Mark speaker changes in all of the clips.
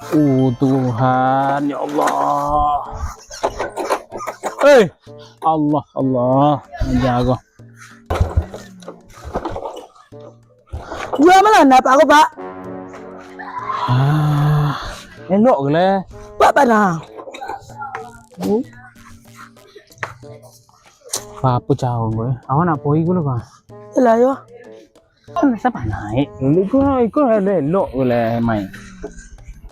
Speaker 1: Oh Tuhan, ya Allah. Eh, Allah, Allah, menjaga.
Speaker 2: Jual mana nak pak aku pak?
Speaker 1: Ah, elok ke lah.
Speaker 2: Pak mana?
Speaker 1: Apa jauh gue? Awak nak pergi gue lah.
Speaker 2: Yalah yo.
Speaker 1: Kan siapa naik? Dulu gue ikut ada elok ke lah main.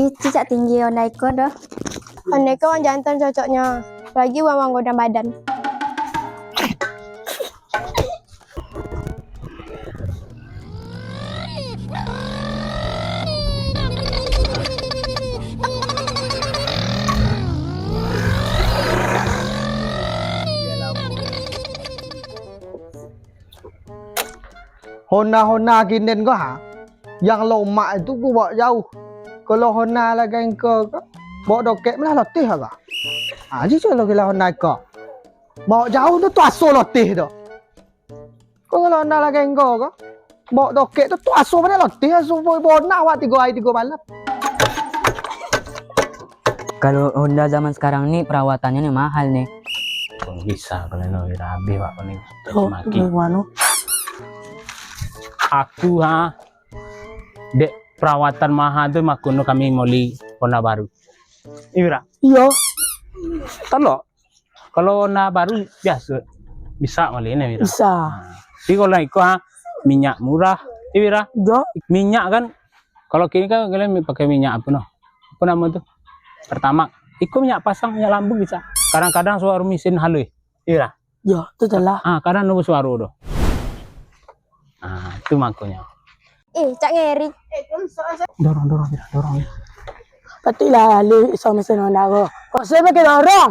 Speaker 3: Đi chị chạy tình nhiều này cơ đó. Hôm
Speaker 2: nay các bạn dành tên
Speaker 4: cho chọn nhờ Rồi dưới qua
Speaker 5: mọi người đàm bài định Hồn na hồn na
Speaker 6: kín nên có hả? Giang lộ mại túc của vợ dâu. Kalau Honda lagi engkau kau bawa doket malah letih agak. Ha, je kalau kira Honda kau. Bawa jauh tu tu aso letih tu. Kau kalau Honda lagi engkau kau bawa doket tu tu aso mana letih aso boy bona awak tiga hari tiga malam.
Speaker 3: Kalau Honda zaman sekarang ni perawatannya ni mahal nih.
Speaker 1: Kung bisa kalau nak rabi pak ni.
Speaker 2: Oh,
Speaker 1: Maki.
Speaker 2: mana?
Speaker 1: Aku ha. Dek perawatan mahal tu makuno kami moli Honda baru. Ira,
Speaker 2: Yo.
Speaker 1: telok. Kalau Honda baru biasa bisa moli ni Ira.
Speaker 2: Bisa.
Speaker 1: Tapi kalau ikut ha, minyak murah. Ira,
Speaker 2: Yo.
Speaker 1: minyak kan kalau kini kan kalian pakai minyak apa noh? Apa nama tu? Pertama, ikut minyak pasang minyak lambung bisa. Kadang-kadang suara mesin halus. Ira.
Speaker 2: Yo, tu telah.
Speaker 1: Ah, kadang nunggu suara tu. Ah, itu makanya.
Speaker 5: Eh, Cak Ngeri.
Speaker 1: Dorong, dorong, dorong. Ira.
Speaker 2: Patilah ali sama sana Honda aku. Kau saya pakai dorong.